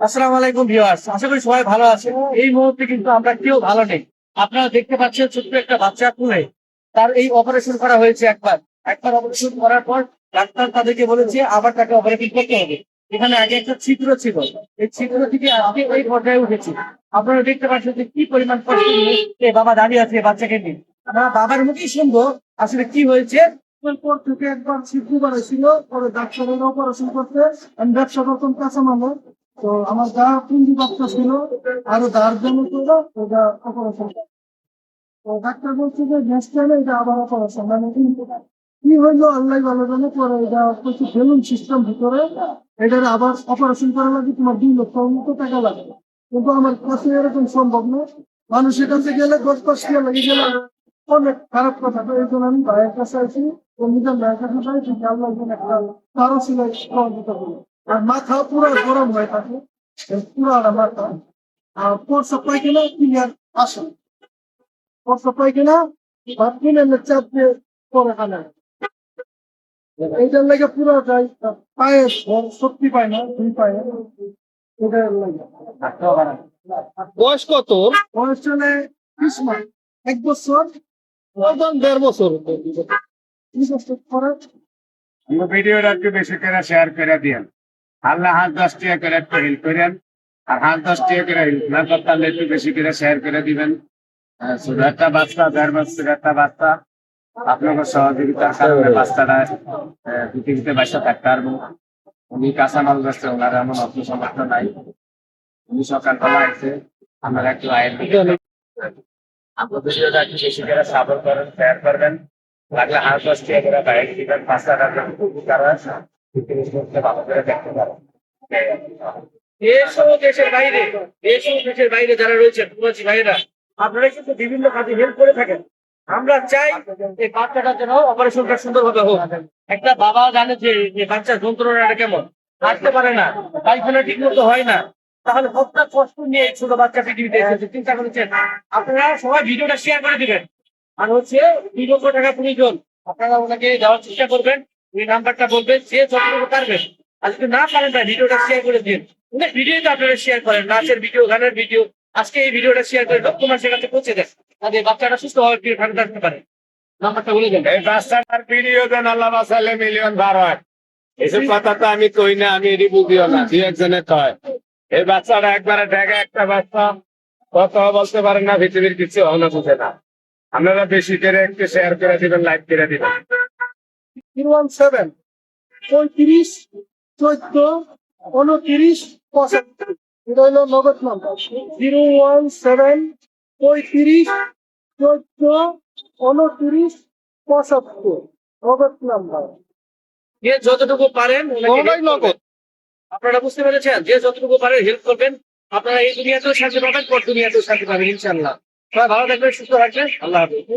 আসসালামু আলাইকুম ভিউয়ার্স, আশা করি সবাই ভালো আছে এই মুহূর্তে কিন্তু আমরা কেউ ভালো নেই। আপনারা দেখতে পাচ্ছেন ছোট্ট একটা বাচ্চা তুলে তার এই অপারেশন করা হয়েছে একবার। একবার অপারেশন করার পর ডাক্তার তাদেরকে বলেছে, আবার তাকে অপারেশন করতে হবে। এখানে আগে একটা ছিদ্র ছিল। এই ছিদ্র থেকে আজকে এই পর্যায়ে উঠেছে। আপনারা দেখতে পাচ্ছেন যে কি পরিমাণ কষ্ট বাবা দাঁড়িয়ে আছে বাচ্চাকে নিয়ে। আমরা বাবার মুখেই শুনব, আসলে কি হয়েছে। পর থেকে একবার ছিদ্র বাড়াইছিল পরে ডাক্তারের অপারেশন করতে। আমি ব্যবসা করতাম কাঁচামালের। তো আমার পুঞ্জি বাচ্চা ছিল, আরও দাঁড় জন্য ছিল ওটা অপারেশন তো ডাক্তার বলছে যে নেক্সট টাইমে এটা আবার অপারেশন মানে কি হইল আল্লাহ ভালো জানে, পরে এটা কিছু বেলুন সিস্টেম ভিতরে, এটার আবার অপারেশন করা লাগে তোমার দুই লক্ষ মতো টাকা লাগে কিন্তু আমার কাছে এরকম সম্ভব না। মানুষের কাছে গেলে দশ পাঁচ টাকা লেগে গেলে অনেক খারাপ কথা। তো এই জন্য আমি ভাইয়ের কাছে আছি নিজের ভাইয়ের কাছে যাই আল্লাহ একটা কারও ছিল সহযোগিতা করবে আর মাথা পুরো গরম হয়ে থাকে। পুরাটা মাথা। আর পরশা পায়খানা ক্লিয়ার আসে পরশা পায়খানা কিনে চাপ দিয়ে পরে খানা এইটার লাগে পুরোটাই পায়ে শক্তি পায় না দুই পায়ে এটার লাগে। বয়স কত বয়স চলে ত্রিশ মাস এক বছর। দেড় বছর। পরে। ভিডিওটা একটু বেশি করে শেয়ার করে দিয়েন। আল্লাহ হাত দশ টাকা করে একটু হেল্প করেন। আর হাত দশ টাকা করে হেল্প না করতে পারলে একটু বেশি করে শেয়ার করে দিবেন। আহ, শুধু একটা বাচ্চা দেড় বছর একটা বাচ্চা। আপনাদের সহযোগিতার কারণে বাচ্চাটা আহ, পৃথিবীতে বাসা থাকতে পারব। উনি কাঁচামাল ব্যস্ত ওনার এমন অর্থ সমর্থ নাই। উনি সকালবেলা এসে আমার একটু আয়ের ভিডিওটা একটু বেশি করে সাপোর্ট করেন শেয়ার করবেন। লাগলে হাত দশ টাকা করে বাইরে দিবেন পাঁচ টাকা দেশ ও দেশের বাইরে দেশের বাইরে যারা রয়েছে ভাইয়েরা। আপনারা বিভিন্ন করে থাকেন। আমরা চাই বাচ্চাটার যেন অপারেশনটা একটা বাবা জানে যে বাচ্চার যন্ত্রণাটা কেমন। হাঁটতে পারে না, পায়খানা ঠিক মতো হয় না। তাহলে কতটা কষ্ট নিয়ে এই ছোট বাচ্চা পৃথিবীতে এসেছে, চিন্তা করেছেন? আপনারা সবাই ভিডিওটা শেয়ার করে দিবেন। আর হচ্ছে দুই লক্ষ টাকা প্রয়োজন। আপনারা ওনাকে যাওয়ার চেষ্টা করবেন। নাম্বারটা বলবেন যতটুকু পারবেন আর যদি না পারেন তাই ভিডিওটা শেয়ার করে দিন। অনেক ভিডিও তো আপনারা শেয়ার করেন, নাচের ভিডিও গানের ভিডিও আজকে এই ভিডিওটা শেয়ার করে লক্ষ মানুষের কাছে পৌঁছে দেন তাদের বাচ্চাটা সুস্থভাবে ফিরে ঠান্ডা থাকতে পারে। নাম্বারটা বলে দেন। এই বাচ্চাটার ভিডিও দেন, আল্লাহ বাসালে মিলিয়ন বার হয়। এসব কথা তো আমি কই না, আমি এটি বুঝিও না, দুই একজনে কয়। এই বাচ্চাটা একবারে ঢেকে একটা বাচ্চা, কথা বলতে পারে না, পৃথিবীর কিছু হওয়া বুঝে না। আপনারা বেশি করে একটু শেয়ার করে দিবেন লাইক করে দিবেন। ওয়ান সেভেন পঁয়ত্রিশ চোদ্দ উনত্রিশ পঁচাত্তর। এটা হলো নগদ নাম্বার জিরো ওয়ান সেভেন পঁয়ত্রিশ চোদ্দ উনত্রিশ পঁচাত্তর। নগদ নাম্বার যে যতটুকু পারেন। নগদ। আপনারা বুঝতে পেরেছেন? যে যতটুকু পারেন হেল্প করবেন। আপনারা এই দুনিয়াতেও শান্তি পাবেন পর দুনিয়াতেও শান্তি পাবেন ইনশাল্লাহ সবাই ভালো থাকবেন সুস্থ থাকবেন। আল্লাহ হাফিজ।